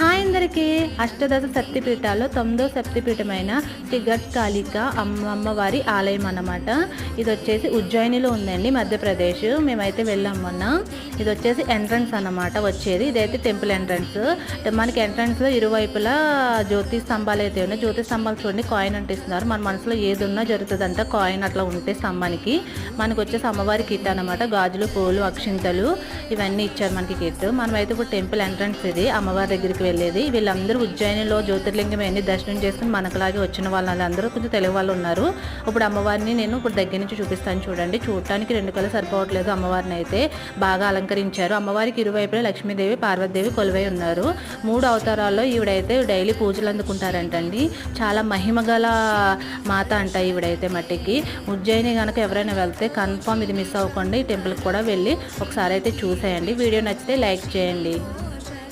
Hi అందరికీ అష్టదశ శక్తిపీఠాల్లో తొమ్మిదో శక్తిపీఠమైన Shri gut Kalika అమ్మ అమ్మవారి ఆలయం అన్నమాట. ఇది వచ్చేసి ఉజ్జయినిలో ఉందండి మధ్యప్రదేశ్. మేమైతే వెళ్ళాం మొన్న. ఇది వచ్చేసి ఎంట్రన్స్ అన్నమాట వచ్చేది. ఇదైతే టెంపుల్ ఎంట్రన్స్. మనకి ఎంట్రన్స్లో ఇరువైపులా జ్యోతి స్తంభాలు అయితే ఉన్నాయి. జ్యోతి స్తంభాలు చూడండి కాయిన్ అంటిస్తున్నారు. మన మనసులో ఏది ఉన్నా జరుగుతుందంట కాయిన్ అట్లా ఉంటే స్తంభానికి. మనకు వచ్చేసి అమ్మవారి కిట్ అనమాట గాజులు పూలు అక్షింతలు ఇవన్నీ ఇచ్చారు మనకి కిట్. మనమైతే ఇప్పుడు టెంపుల్ ఎంట్రన్స్ ఇది. అమ్మవారి దగ్గరికి వెళ్ళేది. వీళ్ళందరూ ఉజ్జయినిలో జ్యోతిర్లింగం అన్ని దర్శనం చేసుకుని మనకులాగే వచ్చిన వాళ్ళందరూ కొంచెం తెలుగు వాళ్ళు ఉన్నారు. ఇప్పుడు అమ్మవారిని నేను ఇప్పుడు దగ్గర నుంచి చూపిస్తాను చూడండి. చూడటానికి రెండు కళ్ళు సరిపోవట్లేదు అమ్మవారిని అయితే బాగా అలంకరించారు. అమ్మవారికి ఇరువైపులా లక్ష్మీదేవి పార్వతీదేవి కొలువై ఉన్నారు. మూడు అవతారాల్లో ఈవిడైతే డైలీ పూజలు అందుకుంటారంటండి. చాలా మహిమగల మాత అంట ఈవిడైతే మట్టికి. ఉజ్జయిని కనుక ఎవరైనా వెళ్తే కన్ఫామ్ ఇది మిస్ అవ్వకుండా ఈ టెంపుల్కి కూడా వెళ్ళి ఒకసారి అయితే చూసేయండి. వీడియో నచ్చితే లైక్ చేయండి.